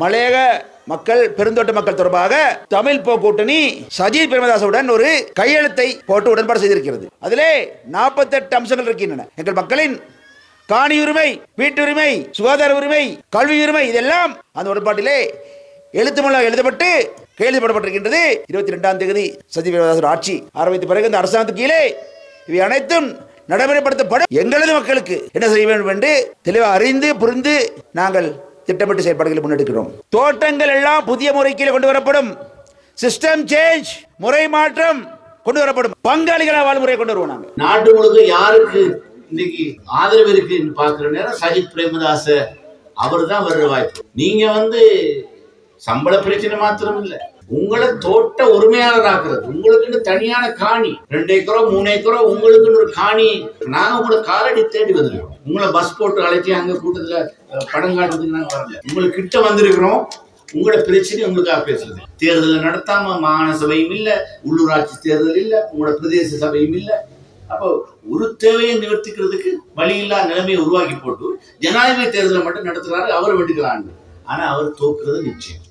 மலையக மக்கள் பெருந்தோட்ட மக்கள் தொடர்பாக தமிழ் போ கூட்டணி சஜித் பிரேமதாசவுடன் ஒரு கையெழுத்தை போட்டு உடன்பாடு செய்திருக்கிறது. அதிலே நாற்பத்தெட்டு அம்சங்கள் இருக்கின்றன. எங்கள் மக்களின் காணி உரிமை வீட்டுரிமை சுகாதார உரிமை கல்வி உரிமை இதெல்லாம் அந்த உடன்பாட்டிலே எழுத்து மூலம் எழுதப்பட்டு கையெழுத்தப்பட்டிருக்கின்றது இருபத்தி ரெண்டாம் தேதி சஜித் பிரேமதாசர் ஆட்சி ஆரம்பித்த பிறகு இந்த அரசாங்கத்துக்கு கீழே இவை அனைத்தும் நடைமுறைப்படுத்தப்படும். எங்களது மக்களுக்கு என்ன செய்ய வேண்டும் என்று தெளிவாக அறிந்து புரிந்து நாங்கள் திட்டமிட்டு செயல்பாடுகளை முன்னெடுக்கிறோம். தோட்டங்கள் எல்லாம் புதிய முறைக்கீழே கொண்டு வரப்படும். சிஸ்டம் சேஞ்ச் முறை மாற்றம் கொண்டு வரப்படும். பங்காளிகளாக வாழ்முறை கொண்டு வருவோம் நாங்கள் நாட்டு முழுக்க யாருக்கு இன்னைக்கு ஆதரவு இருக்குன்னு பாக்குற நேரம் சஜித் பிரேமதாச அவர் தான் வர்ற வாய்ப்பு. நீங்க வந்து சம்பள பிரச்சனை மாத்திரம் இல்ல உங்களை தோட்ட உரிமையாளர் ஆக்குறது உங்களுக்குன்னு தனியான காணி. ரெண்டு ஏக்கரோ மூணு ஏக்கரோ உங்களுக்குன்னு ஒரு காணி. நாங்க உங்களை காலடி தேடி வந்திருக்கோம். உங்களை பஸ் போட்டு அழைச்சி அங்க கூட்டத்துல படம் காட்டுறதுக்கு நாங்க வரல. உங்களுக்கு கிட்ட வந்திருக்கிறோம். உங்களோட பிரச்சனை உங்களுக்காக பேசுறது. தேர்தல் நடத்தாம மாகாண சபையும் இல்ல உள்ளூராட்சி தேர்தல் இல்ல உங்களோட பிரதேச சபையும் இல்ல. அப்போ ஒரு தேவையை நிவர்த்திக்கிறதுக்கு வழியில்லா நிலைமையை உருவாக்கி போட்டு ஜனாதிபதி தேர்தலை மட்டும் நடத்துறாரு அவர் வெட்டுக்கலான்னு ஆனா அவர் தோக்குறது நிச்சயம்.